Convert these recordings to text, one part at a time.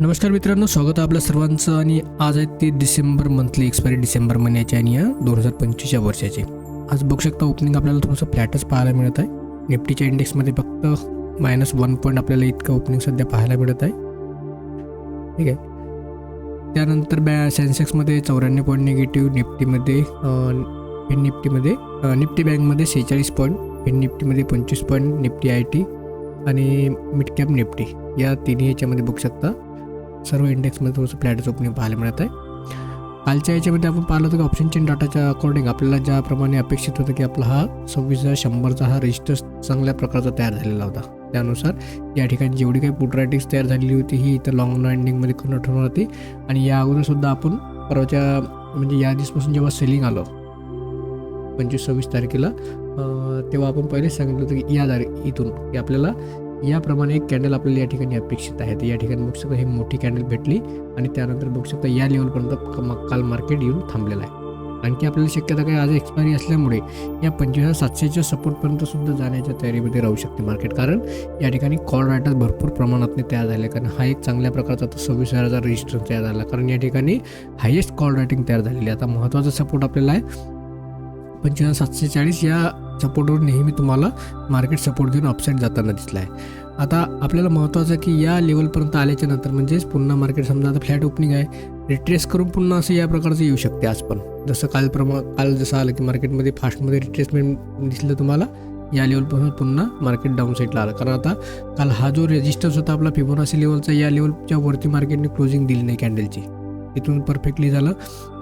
नमस्कार मित्रांनो स्वागत आहे आपल्या सर्वांचं आणि आज आहे ते डिसेंबर मंथली एक्सपायरी डिसेंबर महिन्याची आणि या दोन हजार पंचवीसच्या वर्षाची. आज बघू शकता ओपनिंग आपल्याला थोडंसं फ्लॅटच पाहायला मिळत आहे. निफ्टीच्या इंडेक्समध्ये फक्त मायनस वन पॉईंट आपल्याला इतकं ओपनिंग सध्या पाहायला मिळत आहे. ठीक आहे. त्यानंतर बॅ सेन्सेक्समध्ये चौऱ्याण्णव पॉईंट निगेटिव्ह निफ्टीमध्ये फिन निफ्टीमध्ये निफ्टी बँकमध्ये सेहेचाळीस पॉईंट फिन निफ्टीमध्ये पंचवीस पॉईंट निफ्टी आय टी आणि मिडकॅप निफ्टी या तिन्ही याच्यामध्ये बघू शकता. सर्व इंडेक्समध्ये थोडंसं फ्लॅटच ओपनिंग पाहायला मिळत आहे. कालच्या याच्यामध्ये आपण पाहिलं होतं की ऑप्शन चेन डाटाच्या अकॉर्डिंग आपल्याला ज्याप्रमाणे अपेक्षित होतं की आपला हा सव्वीस हजार शंभरचा हा रजिस्टर चांगल्या प्रकारचा तयार झालेला होता. त्यानुसार या ठिकाणी जेवढी काही पुटरायटिक्स तयार झालेली होती ही इथं लॉंग एंडिंगमध्ये कन्वर्ट होणार होती. आणि या अगोदरसुद्धा आपण परवाच्या म्हणजे या दिवसपासून जेव्हा सेलिंग आलो पंचवीस सव्वीस तारखेला तेव्हा आपण पहिले सांगितलं होतं की या दारी इथून की आपल्याला याप्रमाणे एक कॅन्डल आपल्याला या ठिकाणी अपेक्षित आहे. तर या ठिकाणी बघू शकता ही मोठी कॅन्डल भेटली आणि त्यानंतर बघू शकता या लेवलपर्यंत क- काल मार्केट येऊन थांबलेलं आहे. आणखी आपल्याला शक्यता काय आज एक्सपायरी असल्यामुळे या पंचवीस हजार सातशेच्या सपोर्टपर्यंत सुद्धा जाण्याच्या तयारीमध्ये राहू शकते मार्केट कारण या ठिकाणी कॉल रायटर्स भरपूर प्रमाणात तयार झाले कारण हा एक चांगल्या प्रकारचा आता सव्वीस हजाराचा रजिस्ट्रेशन तयार झाला. कारण या ठिकाणी हायेस्ट कॉल रायटिंग तयार झालेली आहे. आता महत्त्वाचा सपोर्ट आपल्याला आहे पंचवीस हजार सातशे चाळीस या सपोर्टवर नेहमी तुम्हाला मार्केट सपोर्ट घेऊन अपसाईड जाताना दिसला आहे आता आपल्याला महत्त्वाचं आहे की या लेवलपर्यंत आल्याच्यानंतर म्हणजेच पुन्हा मार्केट समजा आता फ्लॅट ओपनिंग आहे रिट्रेस करून पुन्हा असं या प्रकारचं येऊ शकते आज पण. जसं काल प्रमा काल जसं आलं की मार्केटमध्ये फास्टमध्ये रिट्रेसमेंट दिसलं तुम्हाला या लेवलपासून पुन्हा मार्केट डाऊन साईडला आलं. कारण आता काल हा जो रेजिस्टन्स होता आपला फिबोनासी लेवलचा या लेवलच्या वरती मार्केटने क्लोजिंग दिली नाही कॅन्डलची तिथून परफेक्टली झालं.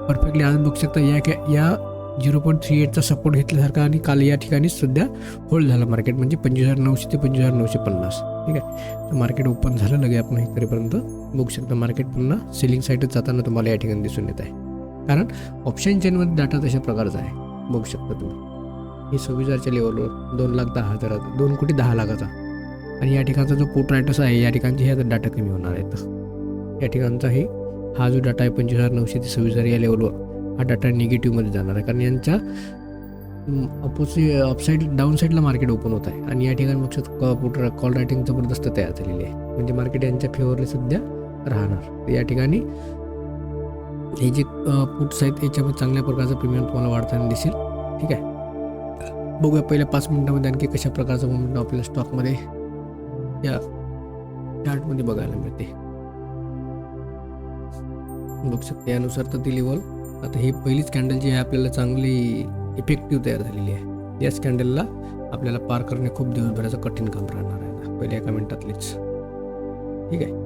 परफेक्टली आज बघू शकता या कॅ या झिरो पॉईंट थ्री एटचा सपोर्ट घेतल्यासारखा आणि काल या ठिकाणी सध्या होल्ड झाला मार्केट म्हणजे पंचवीस हजार नऊशे ते पंचवीस हजार नऊशे पन्नास. ठीक आहे? तर मार्केट ओपन झालं लगे आपण हे करेपर्यंत बघू शकता मार्केट पुन्हा सेलिंग साईडच जाताना तुम्हाला या ठिकाणी दिसून येत आहे. कारण ऑप्शन चेनमध्ये डाटा तशा प्रकारचा आहे. बघू शकता तुम्ही. हे सव्वीस हजारच्या लेवलवर दोन लाख दहा हजाराचा दोन कोटी दहा लाखाचा. आणि या ठिकाणचा जो पोर्ट रायटर्स आहे या ठिकाणचे हे आता डाटा कमी होणार आहेत. या ठिकाणचा हे हा जो डाटा आहे पंचवीस हजार नऊशे ते सव्वीस हजार या लेवलवर हा डाटा निगेटिव्हमध्ये जाणार आहे. कारण यांच्या अपोजि अपसाईड डाऊन साईडला मार्केट ओपन होत आहे. आणि या ठिकाणी बघतात पुट कॉल रायटिंग जबरदस्त तयार झालेली आहे. म्हणजे मार्केट यांच्या फेवरली सध्या राहणार. या ठिकाणी हे जे पुट्स आहेत याच्यामध्ये चांगल्या प्रकारचं प्रीमियम तुम्हाला वाढताना दिसेल. ठीक आहे? बघूया पहिल्या पाच मिनिटामध्ये आणखी कशा प्रकारचं मोमेंट आपल्याला स्टॉकमध्ये या चार्टमध्ये बघायला मिळते. बघू शकते यानुसार तर ती लेवल आता ही पहिलीच कॅन्डल जी आहे आपल्याला चांगली इफेक्टिव्ह तयार झालेली आहे. याच कॅन्डलला आपल्याला पार करणे खूप दिवसभराचं कठीण काम राहणार आहे. पहिल्या एका मिनिटातलीच. ठीक आहे?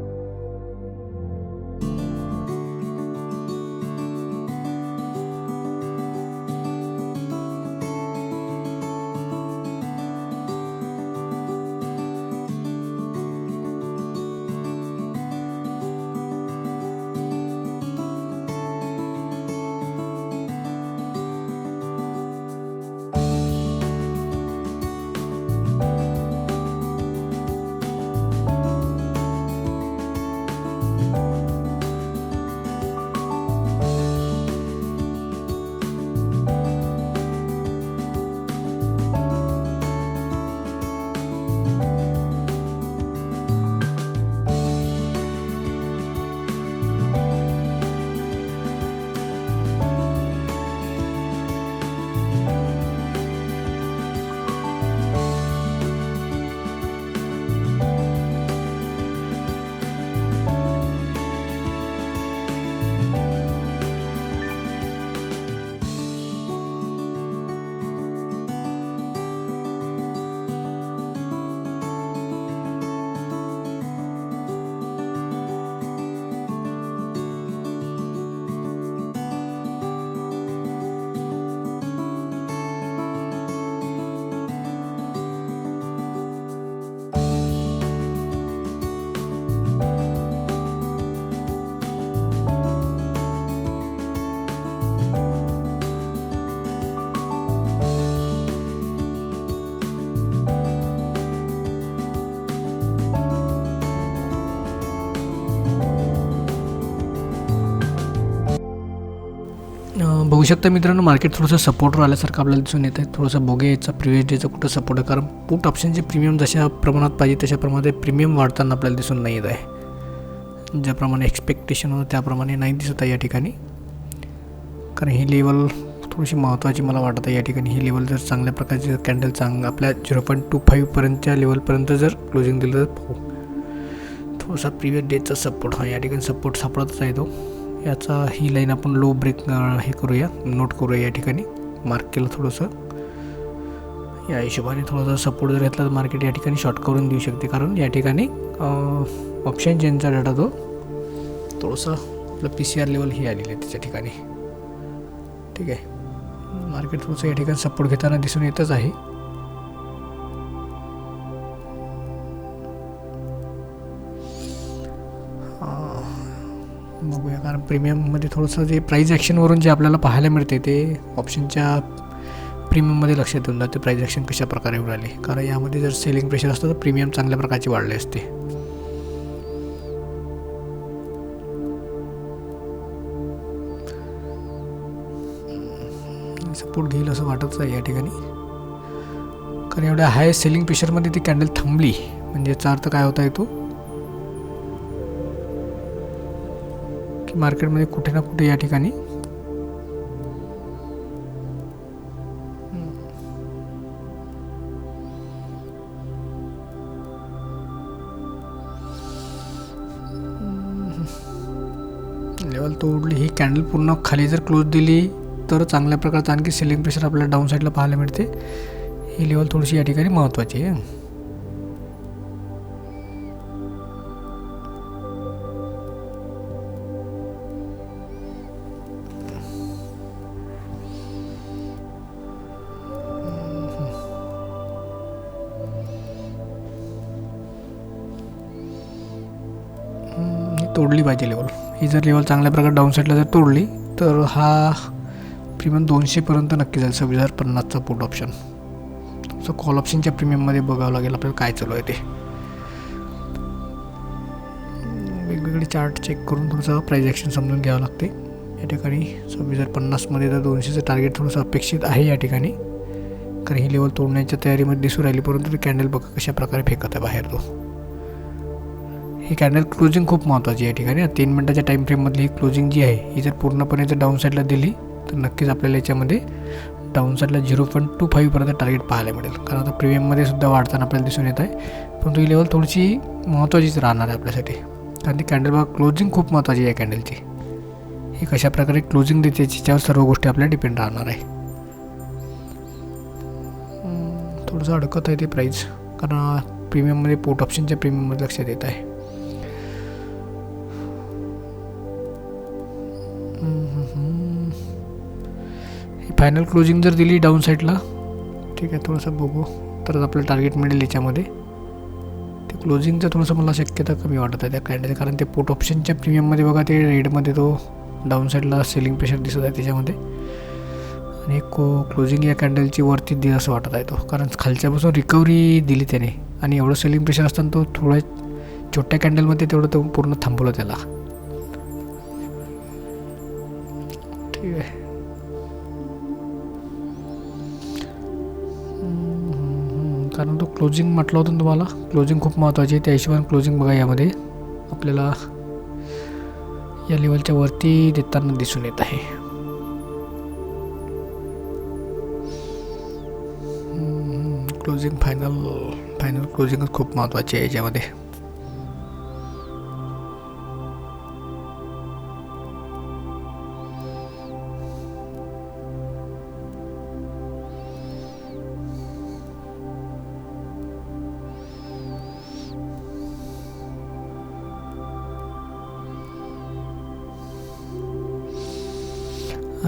बघू शकता मित्रांनो मार्केट थोडंसं सपोर्टवर आल्यासारखं आपल्याला दिसून येत आहे थोडंसं बोगे याचा प्रिव्हियस डेचं कुठं सपोर्ट आहे. कारण पुट ऑप्शनचे प्रीमियम जशा प्रमाणात पाहिजे तशा प्रमाणात प्रीमियम वाढताना आपल्याला दिसून नाही येत आहे. ज्याप्रमाणे एक्सपेक्टेशन होतं त्याप्रमाणे नाही दिसत आहे या ठिकाणी. कारण ही लेवल थोडीशी महत्त्वाची मला वाटत आहे या ठिकाणी. ही लेवल जर चांगल्या प्रकारची कॅन्डल चांग आपल्या झिरो पॉईंट टू फाईव्हपर्यंतच्या लेवलपर्यंत जर क्लोजिंग दिलं तर पाहू. थोडासा प्रिव्हियस डेचा सपोर्ट हा या ठिकाणी सपोर्ट सापडतच आहे तो. याचा ही लाईन आपण लो ब्रेक हे करूया. नोट करूया या ठिकाणी. मार्क केलं थोडंसं. या हिशोबाने थोडासा सपोर्ट जर घेतला तर मार्केट या ठिकाणी शॉर्ट करून देऊ शकते. कारण या ठिकाणी ऑप्शन चेनचा डाटा तो थोडंसं आपलं पी सी आर लेवल ही आलेली आहे त्याच्या ठिकाणी. ठीक आहे. मार्केट थोडंसं या ठिकाणी सपोर्ट घेताना दिसून येतच आहे. बघूया. कारण प्रीमियममध्ये थोडंसं जे प्राईज ॲक्शनवरून जे आपल्याला पाहायला मिळते ते ऑप्शनच्या प्रीमियममध्ये लक्षात येऊन जाते. प्राईज ॲक्शन कशा प्रकारे उडाले? कारण यामध्ये जर सेलिंग प्रेशर असतं तर प्रीमियम चांगल्या प्रकारचे वाढले असते. सपोर्ट घेईल असं वाटत आहे या ठिकाणी. कारण एवढ्या हाय सेलिंग प्रेशरमध्ये ती कॅन्डल थांबली. म्हणजे याचा अर्थ काय होता येतो? की मार्केटमध्ये कुठे ना कुठे या ठिकाणी लेवल तोडली. ही कॅन्डल पूर्ण खाली जर क्लोज दिली तर चांगल्या प्रकारचं आणखी सेलिंग प्रेशर आपल्याला डाऊन साईडला पाहायला मिळते. ही लेवल थोडीशी या ठिकाणी महत्त्वाची आहे. तोडली पाहिजे लेवल ही जर लेवल चांगल्या प्रकारे डाऊन साईडला जर तोडली तर हा प्रीमियम दोनशेपर्यंत नक्की जाईल. सव्वीस हजार पन्नासचा पुट ऑप्शन सो कॉल ऑप्शनच्या प्रीमियममध्ये बघावं लागेल आपल्याला काय चालू आहे ते. वेगवेगळे चार्ट चेक करून थोडंसं प्राईज ॲक्शन समजून घ्यावं लागते. या ठिकाणी सव्वीस हजार पन्नासमध्ये तर दोनशेचं टार्गेट थोडंसं अपेक्षित आहे या ठिकाणी. कारण ही लेवल तोडण्याच्या तयारीमध्ये दिसून राहिली परंतु ती कॅन्डल बघा कशा प्रकारे फेकत आहे बाहेर तो. ही कॅन्डल क्लोजिंग खूप महत्त्वाची आहे या ठिकाणी. तीन मिनटाच्या टाईम फ्रेममधली ही क्लोजिंग जी आहे ही जर पूर्णपणे जर डाऊन साईडला दिली तर नक्कीच आपल्याला याच्यामध्ये डाऊन साईडला झिरो पॉईंट टू फाईव्हपर्यंत टार्गेट पाहायला मिळेल. कारण आता प्रीमियममध्ये सुद्धा वाढताना आपल्याला दिसून येत आहे. परंतु ही लेवल थोडीशी महत्त्वाचीच राहणार आहे आपल्यासाठी. कारण ती कॅन्डल बघा क्लोजिंग खूप महत्त्वाची आहे कॅन्डलची ही कशा प्रकारे क्लोजिंग देते याच्यावर सर्व गोष्टी आपल्याला डिपेंड राहणार आहे. थोडंसं अडकत आहे ते प्राईज कारण प्रीमियममध्ये पोर्ट ऑप्शनच्या प्रीमियममध्ये लक्षात येत आहे. फायनल क्लोजिंग जर दिली डाऊन साईडला ठीक आहे थोडंसं बघू. तरच आपलं टार्गेट मिळेल याच्यामध्ये. ते क्लोजिंगचं थोडंसं मला शक्यता कमी वाटत आहे त्या कँडल कारण ते पोट ऑप्शनच्या प्रीमियममध्ये बघा ते रेडमध्ये तो डाऊन साईडला सेलिंग प्रेशर दिसत आहे त्याच्यामध्ये. आणि को क्लोजिंग या कॅन्डलची वरती दिल असं वाटत आहे तो. कारण खालच्यापासून रिकव्हरी दिली त्याने. आणि एवढं सेलिंग प्रेशर असताना तो थोड्या छोट्या कॅन्डलमध्ये तेवढं तो पूर्ण थांबवलं त्याला. कारण तो क्लोजिंग म्हटलं होतं ना तुम्हाला? क्लोजिंग खूप महत्त्वाची आहे. त्या हिशोबाने क्लोजिंग बघा यामध्ये. आपल्याला या लेवलच्या वरती देताना दिसून येत आहे. क्लोजिंग फायनल फायनल क्लोजिंगच खूप महत्त्वाची आहे याच्यामध्ये.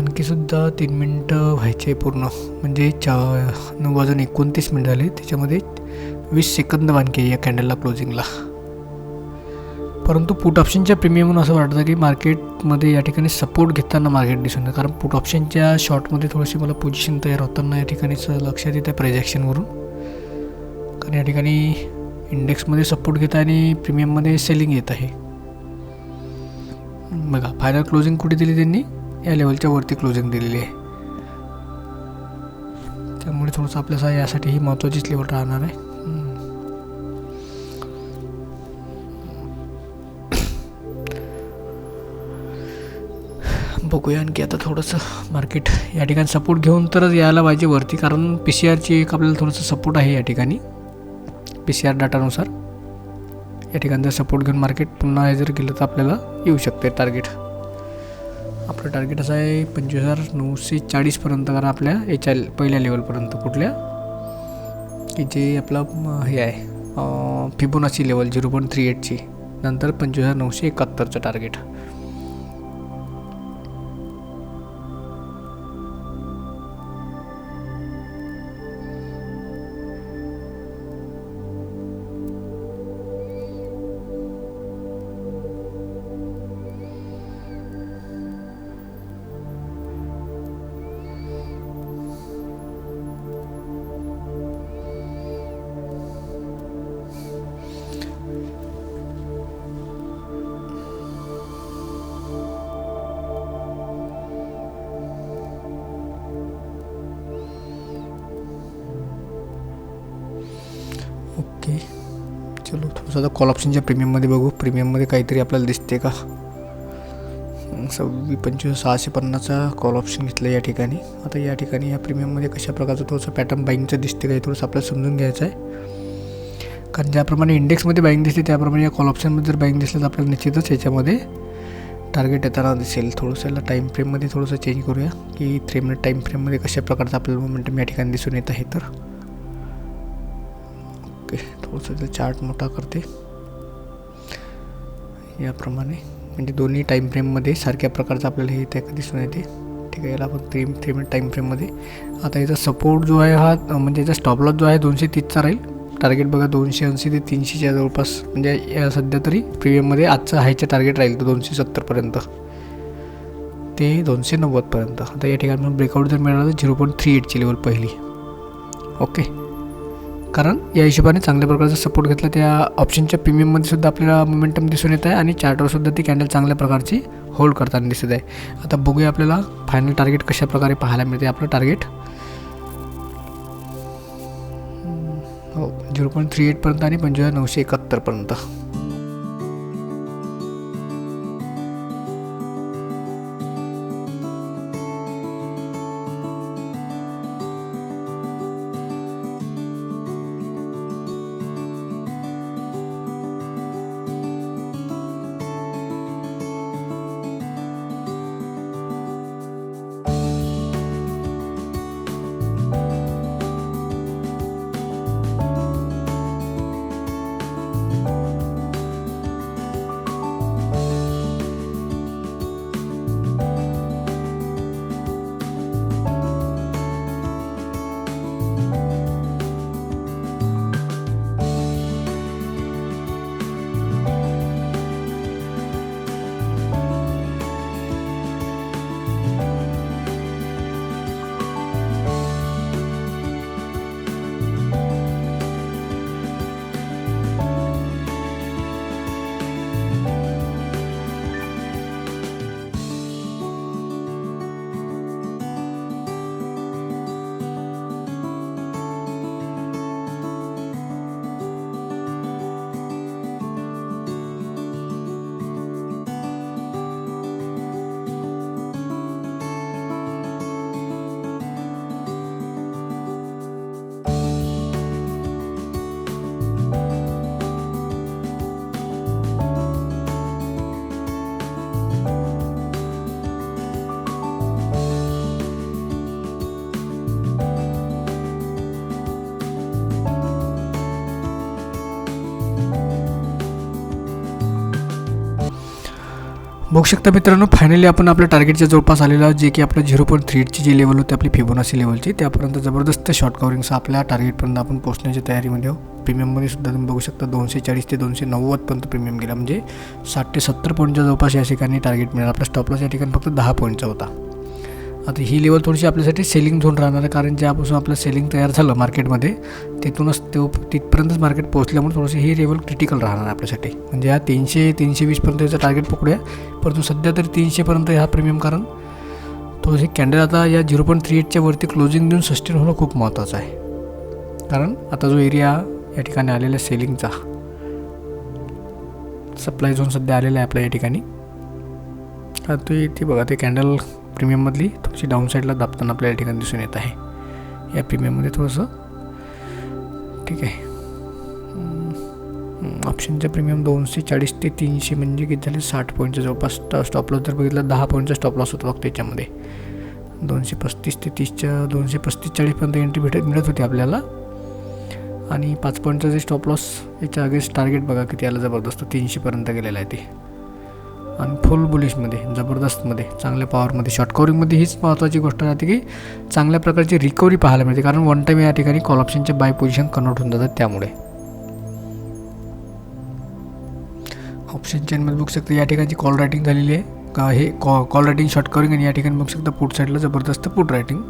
आणखीसुद्धा तीन मिनटं व्हायचे पूर्ण. म्हणजे चा नऊ वाजून एकोणतीस मिनिट झाले. त्याच्यामध्ये वीस सेकंद बांधके आहे या कॅन्डलला क्लोजिंगला परंतु पुट ऑप्शनच्या प्रीमियमून असं वाटतं की मार्केटमध्ये या ठिकाणी सपोर्ट घेताना मार्केट दिसून येतं. कारण पुट ऑप्शनच्या शॉर्टमध्ये थोडीशी मला पोझिशन तयार होताना या ठिकाणीच लक्षात येतं प्रेझॅक्शनवरून कारण या ठिकाणी इंडेक्समध्ये सपोर्ट घेत आहे आणि प्रीमियममध्ये सेलिंग येत आहे. बघा फायनल क्लोजिंग कुठे दिली त्यांनी? या लेवलच्या वरती क्लोजिंग दिलेली आहे. त्यामुळे थोडंसं आपल्याला यासाठी ही महत्त्वाचीच लेवल राहणार आहे. बघूया आणखी आता थोडंसं मार्केट या ठिकाणी सपोर्ट घेऊन तरच यायला पाहिजे वरती कारण पी सी आरची एक आपल्याला थोडंसं सपोर्ट आहे या ठिकाणी. पी सी आर डाटानुसार या ठिकाणी जर सपोर्ट घेऊन मार्केट पुन्हा जर गेलं तर आपल्याला येऊ शकते टार्गेट आपलं टार्गेट असं आहे पंचवीस हजार नऊशे चाळीसपर्यंत कारण आपल्या याच्या पहिल्या लेवलपर्यंत कुठल्या? की जे आपलं हे आहे Fibonacci level zero point three एटची नंतर पंचवीस हजार नऊशे एकाहत्तरचं टार्गेट आता कॉल ऑप्शनच्या प्रीमियममध्ये बघू. प्रीमियममध्ये काहीतरी आपल्याला दिसते का? सव्वी सव्वीस पंचवीस सहाशे पन्नासचा कॉल ऑप्शन घेतलं या ठिकाणी. आता या ठिकाणी या प्रीमियममध्ये कशा प्रकारचं थोडंसं पॅटर्न बाईंगचं दिसते का हे थोडंसं आपल्याला समजून घ्यायचं आहे. कारण ज्याप्रमाणे इंडेक्समध्ये बाईंग दिसते त्याप्रमाणे या कॉल ऑप्शनमध्ये जर बाईंग दिसलं तर आपल्याला निश्चितच याच्यामध्ये टार्गेट येताना दिसेल. थोडंसं याला टाईम फ्रेममध्ये थोडंसं चेंज करूया की थ्री मिनिट टाईम फ्रेममध्ये कशा प्रकारचं आपल्याला मोमेंटम या ठिकाणी दिसून येत आहे तर. ओके थोडंसं चार्ट मोठा करते. याप्रमाणे म्हणजे दोन्ही टाईम फ्रेममध्ये सारख्या प्रकारचं आपल्याला हे त्या दिसून येते. ठीक आहे याला आपण थ्री थ्री मिनिट टाईम फ्रेममध्ये आता याचा सपोर्ट जो आहे हा म्हणजे याचा स्टॉपलॉस जो आहे दोनशे तीसचा राहील. टार्गेट बघा दोनशे ऐंशी ते तीनशेच्या जवळपास म्हणजे या सध्या तरी प्रीमियममध्ये आजचं हायचं टार्गेट राहील तर दोनशे सत्तरपर्यंत ते दोनशे नव्वदपर्यंत आता या ठिकाणी ब्रेकआउट जर मिळाला तर झिरो पॉईंट थ्री एटची लेवल पहिली. ओके. कारण या हिशोबाने चांगल्या प्रकारचा सपोर्ट घेतला. त्या ऑप्शनच्या प्रीमियममध्ये सुद्धा आपल्याला मोमेंटम दिसून येत आहे आणि चार्टरसुद्धा ती कॅन्डल चांगल्या प्रकारची होल्ड करताना दिसत आहे. आता बघूया आपल्याला फायनल टार्गेट कशा प्रकारे पाहायला मिळते आपलं टार्गेट हो झिरो पॉईंट थ्री एटपर्यंत आणि पंचवीस नऊशे एकाहत्तरपर्यंत बघू शकता मित्रांनो फायनली आपण आपल्या टार्गेटच्या जवळपास आलेलो आहोत जे की आपलं झिरो पॉईंट थ्री एटची जी लेवल होती आपली फिबोनासी लेवलची त्यापर्यंत जबरदस्त शॉर्ट कवरिंगचा आपल्या टार्गेटपर्यंत आपण पोहोचण्याच्या तयारीमध्ये आहोत. प्रीमियममध्ये सुद्धा तुम्ही बघू शकता दोनशे चाळीस ते दोनशे नव्वदपर्यंत प्रीमियम गेला. म्हणजे साठ ते सत्तर पॉईंटच्या जवळपास या ठिकाणी टार्गेट मिळालं. आपला स्टॉपलॉस या ठिकाणी फक्त दहा पॉईंटचा होता. आता ही लेवल थोडीशी आपल्यासाठी सेलिंग झोन राहणार आहे कारण ज्यापासून आपलं सेलिंग तयार झालं मार्केटमध्ये तिथूनच तो तिथपर्यंतच मार्केट पोहोचल्यामुळे थोडंसं ही लेवल क्रिटिकल राहणार आपल्यासाठी. म्हणजे हा तीनशे तीनशे वीसपर्यंत याचं टार्गेट पकडूया. परंतु सध्या तरी तीनशेपर्यंत हा प्रीमियम कारण हे कॅन्डल आता या झिरो पॉईंट थ्री एटच्या वरती क्लोजिंग देऊन सस्टेन होणं खूप महत्त्वाचं आहे. कारण आता जो एरिया या ठिकाणी आलेला आहे सेलिंगचा सप्लाय झोन सध्या आलेला आहे आपल्या या ठिकाणी. आता ती ती बघा ते कॅन्डल प्रीमियममधली थोडीशी डाऊन साईडला दाबताना आपल्याला या ठिकाणी दिसून येत आहे. या प्रीमियममध्ये थोडंसं ठीक आहे. ऑप्शनचं प्रीमियम दोनशे चाळीस ते तीनशे म्हणजे किती झाले? साठ पॉईंटच्या जवळपास स्टॉप लॉस जर बघितलं दहा पॉईंटचा स्टॉप लॉस होता फक्त त्याच्यामध्ये. दोनशे पस्तीस ते तीसच्या दोनशे पस्तीस चाळीसपर्यंत एंट्री भेटत मिळत होती आपल्याला. आणि पाच पॉईंटचं जे स्टॉप लॉस याच्या अगेन्स्ट टार्गेट बघा किती आलं जबरदस्त तीनशेपर्यंत गेलेलं आहे ते. आणि फुल बुलिशमध्ये जबरदस्तमध्ये चांगल्या पॉवरमध्ये शॉर्ट कवरिंगमध्ये हीच महत्त्वाची गोष्ट राहते की चांगल्या प्रकारची रिकव्हरी पाहायला मिळते. कारण वन टाईम या ठिकाणी कॉल ऑप्शनचे बाय पोझिशन कन्वर्ट होऊन जातात त्यामुळे. ऑप्शन चेनमध्ये बघू शकता या ठिकाणची कॉल रायटिंग झालेली आहे. का हे कॉ कॉल रायटिंग शॉर्ट कवरिंग आणि या ठिकाणी बघू शकता पुट साईडला जबरदस्त पुट रायटिंग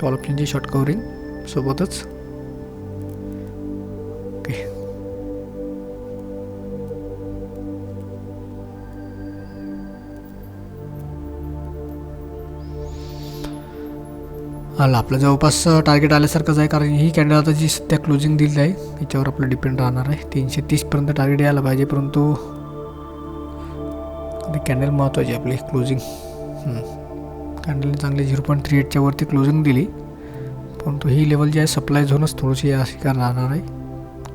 कॉल ऑप्शनची शॉर्ट कवरिंग सोबतच आला आपलं जवळपास टार्गेट आल्यासारखंच आहे कारण ही कॅन्डल आता जी सध्या क्लोजिंग दिली आहे त्याच्यावर आपलं डिपेंड राहणार आहे. तीनशे तीसपर्यंत टार्गेट यायला पाहिजे परंतु कॅन्डल महत्त्वाची आहे आपली क्लोजिंग कॅन्डलने चांगली झिरो पॉईंट थ्री एटच्या वरती क्लोजिंग दिली. परंतु ही लेवल जी आहे सप्लाय झोनच थोडीशी या ठिकाणी राहणार आहे.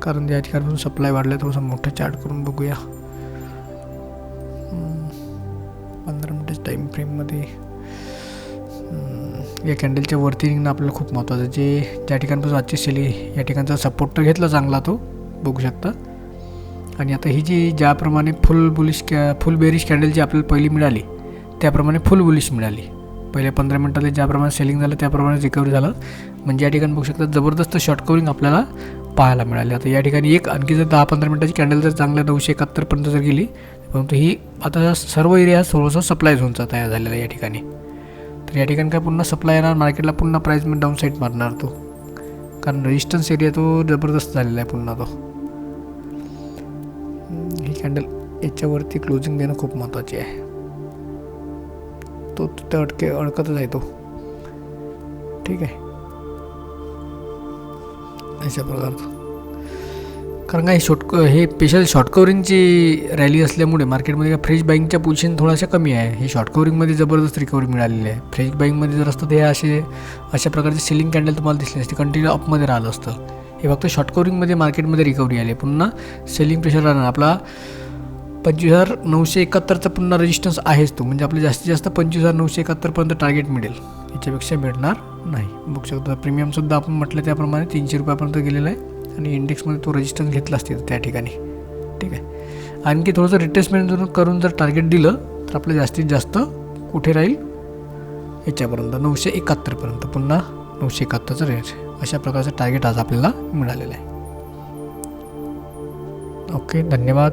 कारण या ठिकाणी सप्लाय वाढलं थोडंसं मोठं चार्ट करून बघूया. पंधरा मिनिटेच टाईम फ्रेममध्ये या कॅन्डलच्या वरती निघणं आपल्याला खूप महत्त्वाचं जे ज्या ठिकाणपासून आजची सेली या ठिकाणचा सपोर्ट तर घेतला चांगला तो बघू शकता. आणि आता ही जी ज्याप्रमाणे फुल बुलिश कॅ फुल बेरिश कॅन्डल जी आपल्याला पहिली मिळाली त्याप्रमाणे फुल बुलिश मिळाली. पहिल्या पंधरा मिनटाला ज्याप्रमाणे सेलिंग झालं त्याप्रमाणे रिकव्हरी झालं. म्हणजे या ठिकाणी बघू शकता जबरदस्त शॉर्ट कवरिंग आपल्याला पाहायला मिळाली. आता या ठिकाणी एक आणखी जर दहा पंधरा मिनटाची कॅन्डल जर चांगल्या नऊशे एकाहत्तरपर्यंत जर गेली परंतु ही आता सर्व एरिया थोडंसं सप्लाय झोनचा तयार झालेला आहे या ठिकाणी. तर या ठिकाणी काय पुन्हा सप्लाय येणार? मार्केटला पुन्हा प्राईसमध्ये डाऊन साईड मारणार तो. कारण रेजिस्टन्स एरिया तो जबरदस्त झालेला आहे पुन्हा तो. ही कॅन्डल याच्यावरती क्लोजिंग देणं खूप महत्त्वाची आहे. तो तिथं अडके अडकतच आहे तो. ठीक आहे. अशा प्रकारचं. कारण काय शॉर्ट हे स्पेशल शॉर्ट कवरिंगची रॅली असल्यामुळे मार्केटमध्ये काय फ्रेश बाईंगच्या पोझिशन थोड्याशा कमी आहे. हे शॉर्ट कवरिंगमध्ये जबरदस्त रिकव्हरी मिळालेली आहे. फ्रेश बाईंगमध्ये जर असतं ते असे अशा प्रकारचे सिलिंग कॅन्डल तुम्हाला दिसले असते कंटिन्यू अपमध्ये राहिलं असतं. हे फक्त शॉर्ट कवरिंगमध्ये मार्केटमध्ये रिकव्हरी आली पुन्हा सेलिंग प्रेशर राहणार. आपला पंचवीस हजार नऊशे एकाहत्तरचा पुन्हा रेजिस्टन्स आहेच तो. म्हणजे आपले जास्तीत जास्त पंचवीस हजार नऊशे एकाहत्तरपर्यंत टार्गेट मिळेल. याच्यापेक्षा मिळणार नाही. बघू शकता प्रीमियमसुद्धा आपण म्हटलं त्याप्रमाणे तीनशे रुपयापर्यंत गेलेलं आहे. आणि इंडेक्समध्ये तो रेजिस्टन्स घेतला असते त्या ठिकाणी. ठीक आहे. आणखी थोडंसं रिटेसमेंट जर करून जर टार्गेट दिलं तर आपलं जास्तीत जास्त कुठे राहील? याच्यापर्यंत नऊशे एकाहत्तरपर्यंत पुन्हा नऊशे एकाहत्तरचं रेंज अशा प्रकारचं टार्गेट आज आपल्याला मिळालेलं आहे. ओके धन्यवाद.